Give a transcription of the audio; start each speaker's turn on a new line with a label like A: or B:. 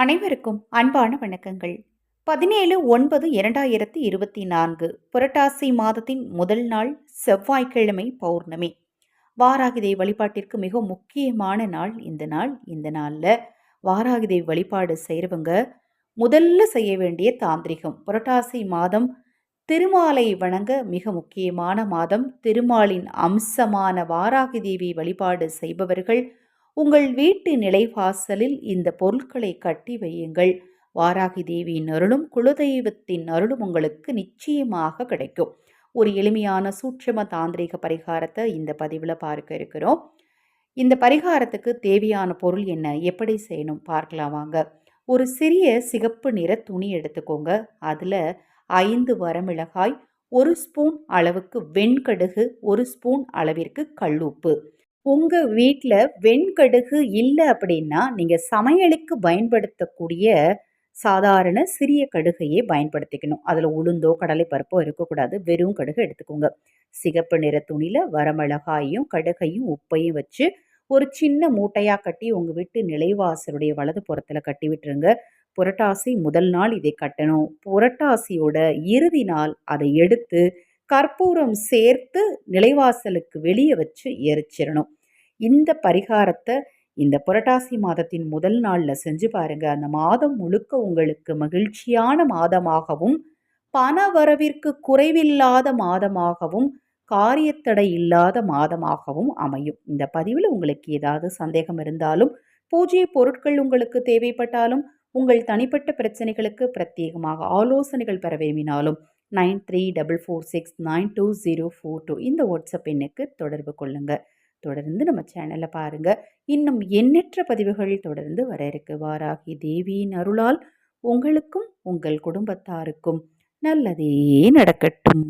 A: அனைவருக்கும் அன்பான வணக்கங்கள். பதினேழு ஒன்பது இரண்டாயிரத்தி இருபத்தி நான்கு புரட்டாசி மாதத்தின் முதல் நாள் செவ்வாய்க்கிழமை பௌர்ணமி. வாராகிதை வழிபாட்டிற்கு மிக முக்கியமான நாள் இந்த நாள். இந்த நாளில் வாராகிதை வழிபாடு செய்கிறவங்க முதல்ல செய்ய வேண்டிய தாந்திரிகம். புரட்டாசி மாதம் திருமாலை வணங்க மிக முக்கியமான மாதம். திருமாலின் அம்சமான வாராகி தேவி வழிபாடு செய்பவர்கள் உங்கள் வீட்டு நிலைவாசலில் இந்த பொருட்களை கட்டி வையுங்கள். வாராகி தேவியின் அருளும் குலதெய்வத்தின் அருளும் உங்களுக்கு நிச்சயமாக கிடைக்கும். ஒரு எளிமையான சூட்சம தாந்திரிக பரிகாரத்தை இந்த பதிவில் பார்க்க இருக்கிறோம். இந்த பரிகாரத்துக்கு தேவையான பொருள் என்ன? எப்படி செய்யணும்? பார்க்கலாம் வாங்க. ஒரு சிறிய சிகப்பு நிற துணி எடுத்துக்கோங்க. அதில் ஐந்து வரமிளகாய் ஒரு ஸ்பூன் அளவுக்கு வெண்கடுகு ஒரு ஸ்பூன் அளவிற்கு கல்லுப்பு. உங்கள் வீட்டில் வெண்கடுகு இல்லை அப்படின்னா நீங்கள் சமையலுக்கு பயன்படுத்தக்கூடிய சாதாரண சிறிய கடுகையே பயன்படுத்திக்கணும். அதில் உளுந்தோ கடலைப்பருப்போ இருக்கக்கூடாது. வெறும் கடுகு எடுத்துக்கோங்க. சிகப்பு நிற துணியில் வரமிளகாயும் கடுகையும் உப்பையும் வச்சு ஒரு சின்ன மூட்டையாக கட்டி உங்கள் வீட்டு நிலைவாசலுடைய வலது புறத்தில் கட்டி விட்டுருங்க. புரட்டாசி முதல் நாள் இதை கட்டணும். புரட்டாசியோட இறுதி நாள் அதை எடுத்து கற்பூரம் சேர்த்து நிலைவாசலுக்கு வெளியே வச்சு எரிச்சிடணும். இந்த பரிகாரத்தை இந்த புரட்டாசி மாதத்தின் முதல் நாளில் செஞ்சு பாருங்க. அந்த மாதம் முழுக்க உங்களுக்கு மகிழ்ச்சியான மாதமாகவும் பண வரவிற்கு குறைவில்லாத மாதமாகவும் காரியத்தடை இல்லாத மாதமாகவும் அமையும். இந்த பதிவில் உங்களுக்கு ஏதாவது சந்தேகம் இருந்தாலும் பூஜை பொருட்கள் உங்களுக்கு தேவைப்பட்டாலும் உங்கள் தனிப்பட்ட பிரச்சனைகளுக்கு பிரத்யேகமாக ஆலோசனைகள் பெற விரும்பினாலும் nine three double four six nine two zero four two இந்த வாட்ஸ்அப் எண்ணுக்கு தொடர்பு கொள்ளுங்கள் தொடர்ந்து நம்ம சேனலை பாருங்கள் இன்னும் எண்ணற்ற பதிவுகள் தொடர்ந்து வர இருக்கு வாராகி தேவியின் அருளால் உங்களுக்கும் உங்கள் குடும்பத்தாருக்கும் நல்லதே நடக்கட்டும்.